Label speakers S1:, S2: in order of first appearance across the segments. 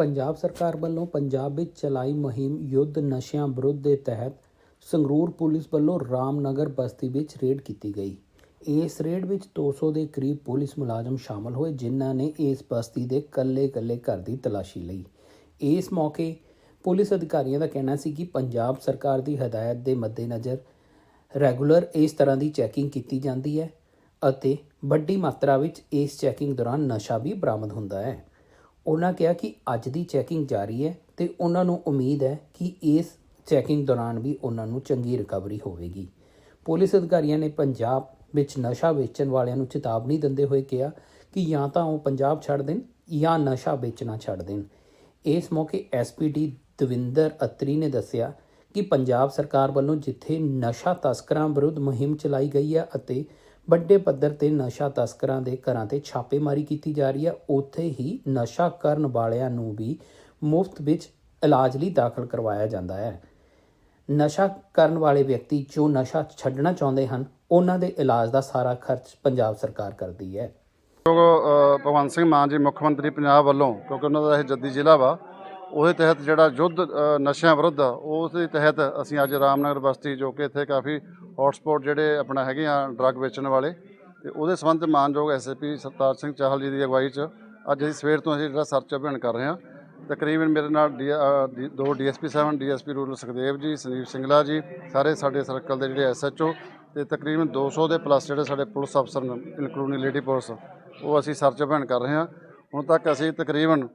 S1: ਪੰਜਾਬ ਸਰਕਾਰ ਵੱਲੋਂ ਪੰਜਾਬ ਵਿੱਚ ਚਲਾਈ ਮੁਹਿੰਮ ਯੁੱਧ ਨਸ਼ਿਆਂ ਵਿਰੁੱਧ ਦੇ ਤਹਿਤ ਸੰਗਰੂਰ ਪੁਲਿਸ ਵੱਲੋਂ ਰਾਮਨਗਰ ਬਸਤੀ ਵਿੱਚ ਰੇਡ ਕੀਤੀ ਗਈ। ਇਸ ਰੇਡ ਵਿੱਚ 200 ਦੇ ਕਰੀਬ ਪੁਲਿਸ ਮੁਲਾਜ਼ਮ ਸ਼ਾਮਲ ਹੋਏ, ਜਿਨ੍ਹਾਂ ਨੇ ਇਸ ਬਸਤੀ ਦੇ ਕੱਲੇ-ਕੱਲੇ ਘਰ ਦੀ ਤਲਾਸ਼ੀ ਲਈ। ਇਸ ਮੌਕੇ ਪੁਲਿਸ ਅਧਿਕਾਰੀਆਂ ਦਾ ਕਹਿਣਾ ਸੀ ਕਿ ਪੰਜਾਬ ਸਰਕਾਰ ਦੀ ਹਦਾਇਤ ਦੇ ਮੱਦੇਨਜ਼ਰ ਰੈਗੂਲਰ ਇਸ ਤਰ੍ਹਾਂ ਦੀ ਚੈਕਿੰਗ ਕੀਤੀ ਜਾਂਦੀ ਹੈ ਅਤੇ ਵੱਡੀ ਮਾਤਰਾ ਵਿੱਚ ਇਸ ਚੈਕਿੰਗ ਦੌਰਾਨ ਨਸ਼ਾ ਵੀ ਬਰਾਮਦ ਹੁੰਦਾ ਹੈ। ਉਹਨਾਂ ਕਿਹਾ ਕਿ ਅੱਜ ਦੀ ਚੈਕਿੰਗ ਜਾਰੀ ਹੈ ਤੇ ਉਹਨਾਂ ਨੂੰ ਉਮੀਦ ਹੈ ਕਿ ਇਸ ਚੈਕਿੰਗ ਦੌਰਾਨ ਵੀ ਉਹਨਾਂ ਨੂੰ ਚੰਗੀ ਰਿਕਵਰੀ ਹੋਵੇਗੀ। ਪੁਲਿਸ ਅਧਿਕਾਰੀਆਂ ਨੇ ਪੰਜਾਬ ਵਿੱਚ ਨਸ਼ਾ ਵੇਚਣ ਵਾਲਿਆਂ ਨੂੰ ਚੇਤਾਵਨੀ ਦਿੰਦੇ ਹੋਏ ਕਿਹਾ ਕਿ ਜਾਂ ਤਾਂ ਉਹ ਪੰਜਾਬ ਛੱਡ ਦੇਣ ਜਾਂ ਨਸ਼ਾ ਵੇਚਣਾ ਛੱਡ ਦੇਣ। ਇਸ ਮੌਕੇ ਐਸਪੀਡੀ ਦਵਿੰਦਰ ਅਤਰੀ ਨੇ ਦੱਸਿਆ ਕਿ ਪੰਜਾਬ ਸਰਕਾਰ ਵੱਲੋਂ ਜਿੱਥੇ ਨਸ਼ਾ ਤਸਕਰਾਂ ਵਿਰੁੱਧ ਮੁਹਿੰਮ ਚਲਾਈ ਗਈ ਹੈ ਅਤੇ ਵੱਡੇ ਪੱਧਰ ਤੇ ਨਸ਼ਾ ਤਸਕਰਾਂ ਦੇ ਘਰਾਂ ਤੇ ਛਾਪੇਮਾਰੀ ਕੀਤੀ ਜਾ ਰਹੀ ਹੈ। ਉੱਥੇ ਹੀ ਨਸ਼ਾ ਕਰਨ ਵਾਲਿਆਂ ਨੂੰ ਵੀ ਮੁਫਤ ਵਿੱਚ ਇਲਾਜ ਲਈ ਦਾਖਲ ਕਰਵਾਇਆ ਜਾਂਦਾ ਹੈ। ਨਸ਼ਾ ਕਰਨ ਵਾਲੇ ਵਿਅਕਤੀ ਜੋ ਨਸ਼ਾ ਛੱਡਣਾ ਚਾਹੁੰਦੇ ਹਨ ਉਹਨਾਂ ਦੇ ਇਲਾਜ ਦਾ ਸਾਰਾ ਖਰਚ ਪੰਜਾਬ ਸਰਕਾਰ ਕਰਦੀ ਹੈ।
S2: ਜੋ ਭਗਵੰਤ ਸਿੰਘ ਮਾਨ ਜੀ ਮੁੱਖ ਮੰਤਰੀ ਪੰਜਾਬ ਵੱਲੋਂ ਕਿਉਂਕਿ ਉਹਨਾਂ ਦਾ ਇਹ ਜੱਦੀ ਜ਼ਿਲ੍ਹਾ ਵਾ ਉਹਦੇ ਤਹਿਤ ਜਿਹੜਾ ਯੁੱਧ ਨਸ਼ਿਆਂ ਵਿਰੁੱਧ ਆ, ਉਸ ਦੇ ਤਹਿਤ ਅਸੀਂ ਅੱਜ ਰਾਮਨਗਰ ਬਸਤੀ ਜੋ ਕਿ ਇੱਥੇ ਕਾਫੀ ਹੌਟਸਪੌਟ ਜਿਹੜੇ ਆਪਣਾ ਹੈਗੇ ਆ ਡਰੱਗ ਵੇਚਣ ਵਾਲੇ ਤੇ ਉਹਦੇ ਸੰਬੰਧ 'ਚ ਮਾਨਯੋਗ ਐਸਐਸਪੀ ਸਰਤਾਜ ਸਿੰਘ ਚਾਹਲ ਜੀ ਦੀ ਅਗਵਾਈ 'ਚ ਅੱਜ ਅਸੀਂ ਸਵੇਰ ਤੋਂ ਅਸੀਂ ਜਿਹੜਾ ਸਰਚ ਅਭਿਆਨ ਕਰ ਰਹੇ ਹਾਂ। ਤਕਰੀਬਨ ਮੇਰੇ ਨਾਲ ਡੀ- ਅ, ਡੀ- ਦੋ ਡੀਐਸਪੀ ਸਾਹਿਬਾਨ ਡੀਐਸਪੀ ਰੂਰਲ ਸੁਖਦੇਵ ਜੀ ਸੰਦੀਪ ਸਿੰਗਲਾ ਜੀ ਸਾਰੇ ਸਾਡੇ ਸਰਕਲ ਦੇ ਜਿਹੜੇ ਐਸਐਚਓ ਤੇ ਤਕਰੀਬਨ 200 ਦੇ ਪਲੱਸ ਜਿਹੜੇ ਸਾਡੇ ਪੁਲਿਸ ਅਫਸਰ ਨੇ ਇਨਕਲੂਡਿੰਗ ਲੇਡੀ ਪੁਲਿਸ ਉਹ ਅਸੀਂ ਸਰਚ ਅਭਿਆਨ ਕਰ ਰਹੇ ਹਾਂ। ਹੁਣ ਤੱਕ ਅਸੀਂ ਤਕਰੀਬਨ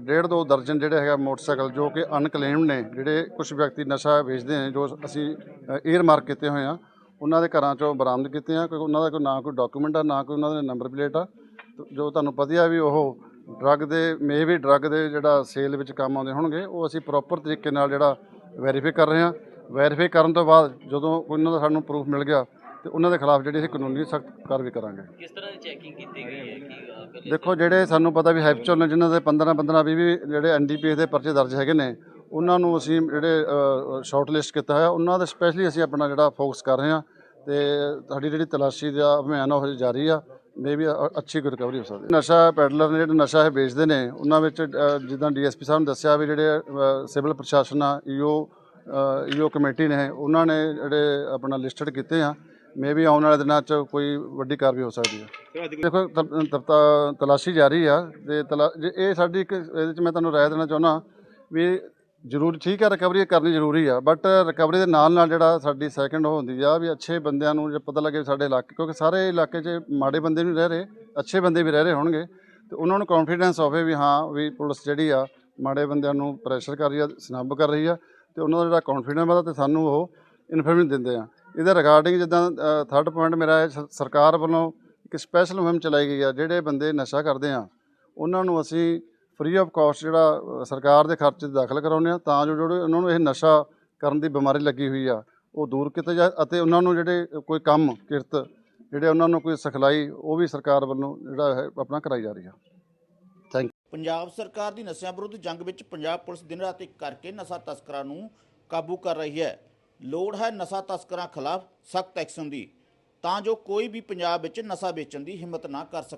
S2: ਡੇਢ ਦੋ ਦਰਜਨ ਜਿਹੜੇ ਹੈਗਾ ਮੋਟਰਸਾਈਕਲ ਜੋ ਕਿ ਅਨਕਲੇਮਡ ਨੇ, ਜਿਹੜੇ ਕੁਝ ਵਿਅਕਤੀ ਨਸ਼ਾ ਵੇਚਦੇ ਨੇ, ਜੋ ਅਸੀਂ ਏਅਰ ਮਾਰਕ ਕੀਤੇ ਹੋਏ ਆ, ਉਹਨਾਂ ਦੇ ਘਰਾਂ ਚੋਂ ਬਰਾਮਦ ਕੀਤੇ ਆ ਕਿਉਂਕਿ ਉਹਨਾਂ ਦਾ ਕੋਈ ਨਾ ਕੋਈ ਡਾਕੂਮੈਂਟ ਆ, ਨਾ ਕੋਈ ਉਹਨਾਂ ਦੇ ਨੰਬਰ ਪਲੇਟ ਆ। ਤੇ, ਜੋ ਤੁਹਾਨੂੰ ਪਤਾ ਵੀ ਉਹ ਡਰੱਗ ਦੇ ਮੇ ਵੀ ਡਰੱਗ ਦੇ ਜਿਹੜਾ ਸੇਲ ਵਿੱਚ ਕੰਮ ਆਉਂਦੇ ਹੋਣਗੇ, ਉਹ ਅਸੀਂ ਪ੍ਰੋਪਰ ਤਰੀਕੇ ਨਾਲ ਜਿਹੜਾ ਵੈਰੀਫਾਈ ਕਰ ਰਹੇ ਹਾਂ ਵੈਰੀਫਾਈ ਕਰਨ ਤੋਂ ਬਾਅਦ ਜਦੋਂ ਉਹਨਾਂ ਦਾ ਸਾਨੂੰ ਪ੍ਰੂਫ ਮਿਲ ਗਿਆ, ਤੇ ਉਹਨਾਂ ਦੇ ਖਿਲਾਫ ਜਿਹੜੀ ਅਸੀਂ ਕਾਨੂੰਨੀ ਸਖਤ ਕਾਰਵਾਈ ਕਰਾਂਗੇ।
S3: ਕਿਸ ਤਰ੍ਹਾਂ ਦੀ ਚੈਕਿੰਗ ਕੀਤੀ ਗਈ ਹੈ?
S2: ਦੇਖੋ ਜਿਹੜੇ ਸਾਨੂੰ ਪਤਾ ਵੀ ਹੈਪਚਰ ਨੇ ਜਿਨ੍ਹਾਂ ਦੇ 15 15 20 20 ਜਿਹੜੇ ਐਨਡੀਪੀਐਸ ਦੇ ਪਰਚੇ ਦਰਜ ਹੈਗੇ ਨੇ ਉਹਨਾਂ ਨੂੰ ਅਸੀਂ ਜਿਹੜੇ ਸ਼ਾਰਟ ਲਿਸਟ ਕੀਤਾ ਹੋਇਆ। ਉਹਨਾਂ ਦੇ ਸਪੈਸ਼ਲੀ ਅਸੀਂ ਆਪਣਾ ਜਿਹੜਾ ਫੋਕਸ ਕਰ ਰਹੇ ਹਾਂ ਤੇ ਸਾਡੀ ਜਿਹੜੀ ਤਲਾਸ਼ੀ ਦਾ ਅਭਿਆਨ ਆ ਉਹ ਹਜੇ ਜਾਰੀ ਆ। ਮੇ ਵੀ ਅੱਛੀ ਕੋਈ ਰਿਕਵਰੀ ਹੋ ਸਕਦੀ ਨਸ਼ਾ ਪੈਡਲਰ ਨੇ ਜਿਹੜੇ ਨਸ਼ਾ ਇਹ ਵੇਚਦੇ ਨੇ ਉਹਨਾਂ ਵਿੱਚ ਅ, ਜਿੱਦਾਂ ਡੀਐਸਪੀ ਸਾਹਿਬ ਨੇ ਦੱਸਿਆ ਵੀ ਜਿਹੜੇ ਸਿਵਲ ਪ੍ਰਸ਼ਾਸਨ ਆ ਈਓ ਈਓ ਕਮੇਟੀ ਨੇ ਉਹਨਾਂ ਨੇ ਜਿਹੜੇ ਆਪਣਾ ਲਿਸਟਡ ਕੀਤੇ ਆ। ਮੇ ਵੀ ਆਉਣ ਵਾਲੇ ਦਿਨਾਂ 'ਚ ਕੋਈ ਵੱਡੀ ਕਾਰਵਾਈ ਹੋ ਸਕਦੀ ਹੈ। ਦੇਖੋ ਤ- ਤ- ਤ- ਤਲਾਸ਼ੀ ਜਾਰੀ ਆ, ਤੇ ਤਲਾ, ਜੇ ਇਹ ਸਾਡੀ ਇੱਕ, ਇਹਦੇ ਚ ਮੈਂ ਤੁਹਾਨੂੰ ਰਾਏ ਦੇਣਾ ਚਾਹੁੰਦਾ ਵੀ ਜ਼ਰੂਰ ਠੀਕ ਹੈ ਰਿਕਵਰੀ ਕਰਨੀ ਜ਼ਰੂਰੀ ਆ ਬਟ ਰਿਕਵਰੀ ਦੇ ਨਾਲ ਨਾਲ ਜਿਹੜਾ ਸਾਡੀ ਸੈਕੰਡ ਉਹ ਹੁੰਦੀ ਆ ਵੀ ਅੱਛੇ ਬੰਦਿਆਂ ਨੂੰ ਜੇ ਪਤਾ ਲੱਗੇ ਵੀ ਸਾਡੇ ਇਲਾਕੇ, ਕਿਉਂਕਿ ਸਾਰੇ ਇਲਾਕੇ 'ਚ ਮਾੜੇ ਬੰਦੇ ਵੀ ਨਹੀਂ ਰਹਿ ਰਹੇ, ਅੱਛੇ ਬੰਦੇ ਵੀ ਰਹਿ ਰਹੇ ਹੋਣਗੇ, ਤੇ ਉਹਨਾਂ ਨੂੰ ਕੌਨਫੀਡੈਂਸ ਹੋਵੇ ਵੀ ਹਾਂ, ਵੀ ਪੁਲਿਸ ਜਿਹੜੀ ਆ ਮਾੜੇ ਬੰਦਿਆਂ ਨੂੰ ਪ੍ਰੈਸ਼ਰ ਕਰ ਰਹੀ ਆ, ਸਨੱਬ ਕਰ ਰਹੀ ਆ, ਤੇ ਉਹਨਾਂ ਦਾ ਜਿਹੜਾ ਕੌਨਫੀਡੈਂਸ ਵਧਾ ਤੇ ਸਾਨੂੰ ਉਹ ਇਨਫੋਰਮੇਸ਼ਨ ਦਿੰਦੇ ਆ। ਇਹਦੇ ਰਿਗਾਰਡਿੰਗ ਜਿੱਦਾਂ ਥਰਡ ਪੁਆਇੰਟ ਮੇਰਾ ਹੈ ਸਰਕਾਰ ਵੱਲੋਂ ਇੱਕ ਸਪੈਸ਼ਲ ਮੁਹਿੰਮ ਚਲਾਈ ਗਈ ਆ ਜਿਹੜੇ ਬੰਦੇ ਨਸ਼ਾ ਕਰਦੇ ਆ ਉਹਨਾਂ ਨੂੰ ਅਸੀਂ ਫ੍ਰੀ ਆਫ ਕਾਸਟ ਜਿਹੜਾ ਸਰਕਾਰ ਦੇ ਖਰਚੇ 'ਚ ਦਾਖਲ ਕਰਾਉਂਦੇ ਆ ਤਾਂ ਜੋ ਜਿਹੜੇ ਉਹਨਾਂ ਨੂੰ ਇਹ ਨਸ਼ਾ ਕਰਨ ਦੀ ਬਿਮਾਰੀ ਲੱਗੀ ਹੋਈ ਆ ਉਹ ਦੂਰ ਕੀਤੇ ਜਾ ਅਤੇ ਉਹਨਾਂ ਨੂੰ ਜਿਹੜੇ ਕੋਈ ਕੰਮ ਕਿਰਤ ਜਿਹੜੇ ਉਹਨਾਂ ਨੂੰ ਕੋਈ ਸਿਖਲਾਈ ਉਹ ਵੀ ਸਰਕਾਰ ਵੱਲੋਂ ਜਿਹੜਾ ਹੈ ਆਪਣਾ ਕਰਾਈ ਜਾ ਰਹੀ ਆ।
S4: ਪੰਜਾਬ ਸਰਕਾਰ ਦੀ ਨਸ਼ਿਆਂ ਵਿਰੁੱਧ ਜੰਗ ਵਿੱਚ ਪੰਜਾਬ ਪੁਲਿਸ ਦਿਨ ਰਾਤ ਇੱਕ ਕਰਕੇ ਨਸ਼ਾ ਤਸਕਰਾਂ ਨੂੰ ਕਾਬੂ ਕਰ ਰਹੀ ਹੈ। ਲੋੜ ਹੈ ਨਸ਼ਾ ਤਸਕਰਾਂ ਖਿਲਾਫ ਸਖਤ ਐਕਸ਼ਨ ਦੀ, ਤਾਂ ਜੋ ਕੋਈ ਵੀ ਪੰਜਾਬ ਵਿੱਚ ਨਸ਼ਾ ਵੇਚਣ ਦੀ ਹਿੰਮਤ ਨਾ ਕਰ ਸਕੇ।